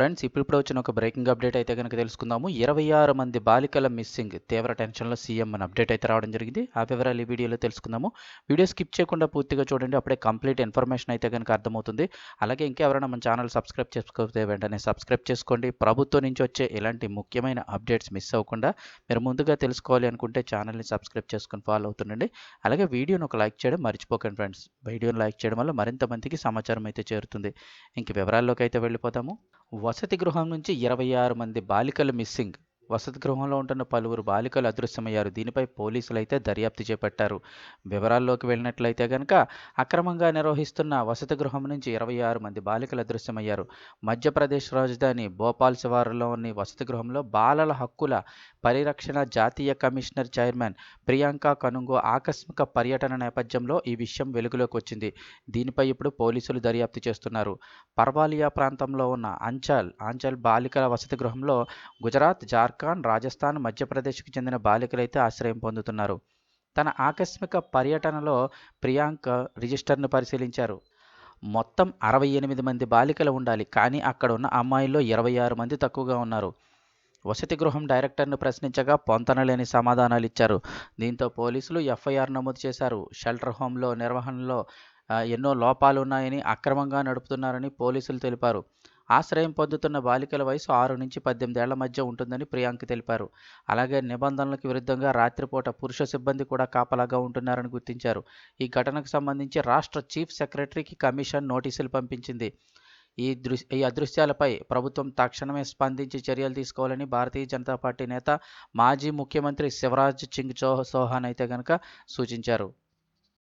Friends ఇప్పుడిప్పుడు వచ్చిన ఒక బ్రేకింగ్ అప్డేట్ అయితే కనుక తెలుసుకుందాము. ఇరవై ఆరు మంది బాలికల మిస్సింగ్ తీవ్ర టెన్షన్లో సీఎం అని అప్డేట్ అయితే రావడం జరిగింది. ఆ వివరాలు ఈ వీడియోలో తెలుసుకుందాము. వీడియో స్కిప్ చేయకుండా పూర్తిగా చూడండి. అప్పుడే కంప్లీట్ ఇన్ఫర్మేషన్ అయితే కనుక అర్థమవుతుంది. అలాగే ఇంకెవరైనా మన ఛానల్ సబ్స్క్రైబ్ చేసుకోకపోతే వెంటనే సబ్స్క్రైబ్ చేసుకోండి. ప్రభుత్వం నుంచి వచ్చే ఇలాంటి ముఖ్యమైన అప్డేట్స్ మిస్ అవ్వకుండా మీరు ముందుగా తెలుసుకోవాలి అనుకుంటే ఛానల్ని సబ్స్క్రైబ్ చేసుకుని ఫాలో అవుతుండండి. అలాగే వీడియోను ఒక లైక్ చేయడం మర్చిపోకండి ఫ్రెండ్స్ వీడియోని లైక్ చేయడం వల్ల మరింత మందికి సమాచారం అయితే చేరుతుంది. ఇంక వివరాల్లోకి అయితే వెళ్ళిపోతాము. వసతి గృహం నుంచి ఇరవై ఆరు మంది బాలికలు మిస్సింగ్. వసతి గృహంలో ఉంటున్న పలువురు బాలికలు అదృశ్యమయ్యారు. దీనిపై పోలీసులు అయితే దర్యాప్తు చేపట్టారు. వివరాల్లోకి వెళ్ళినట్లయితే కనుక అక్రమంగా నిర్వహిస్తున్న వసతి గృహం నుంచి ఇరవై ఆరు మంది బాలికలు అదృశ్యమయ్యారు. మధ్యప్రదేశ్ రాజధాని భోపాల్ శివారులోని వసతి గృహంలో బాలల హక్కుల పరిరక్షణ జాతీయ కమిషనర్ చైర్మన్ ప్రియాంక కనుంగో ఆకస్మిక పర్యటన నేపథ్యంలో ఈ విషయం వెలుగులోకి వచ్చింది. దీనిపై ఇప్పుడు పోలీసులు దర్యాప్తు చేస్తున్నారు. పర్వాలియా ప్రాంతంలో ఉన్న అంచల్ ఆంచల్ బాలికల వసతి గృహంలో గుజరాత్ జార్ఖండ్ రాజస్థాన్ మధ్యప్రదేశ్కు చెందిన బాలికలైతే ఆశ్రయం పొందుతున్నారు. తన ఆకస్మిక పర్యటనలో ప్రియాంక రిజిస్టర్ను పరిశీలించారు. మొత్తం అరవై ఎనిమిది మంది బాలికలు ఉండాలి కానీ అక్కడ ఉన్న అమ్మాయిల్లో ఇరవై ఆరు మంది తక్కువగా ఉన్నారు. వసతి గృహం డైరెక్టర్ను ప్రశ్నించగా పొంతనలేని సమాధానాలు ఇచ్చారు. దీంతో పోలీసులు ఎఫ్ఐఆర్ నమోదు చేశారు. షెల్టర్ హోమ్లో నిర్వహణలో ఎన్నో లోపాలు ఉన్నాయని అక్రమంగా నడుపుతున్నారని పోలీసులు తెలిపారు. ఆశ్రయం పొందుతున్న బాలికల వయసు ఆరు నుంచి పద్దెనిమిది ఏళ్ళ మధ్య ఉంటుందని ప్రియాంక తెలిపారు. అలాగే నిబంధనలకు విరుద్ధంగా రాత్రిపూట పురుష సిబ్బంది కూడా కాపలాగా ఉంటున్నారని గుర్తించారు. ఈ ఘటనకు సంబంధించి రాష్ట్ర చీఫ్ సెక్రటరీకి కమిషన్ నోటీసులు పంపించింది. ఈ దృ ఈ అదృశ్యాలపై ప్రభుత్వం తక్షణమే స్పందించి చర్యలు తీసుకోవాలని భారతీయ జనతా పార్టీ నేత మాజీ ముఖ్యమంత్రి శివరాజ్ సింగ్ చౌ చౌహాన్ అయితే కనుక సూచించారు.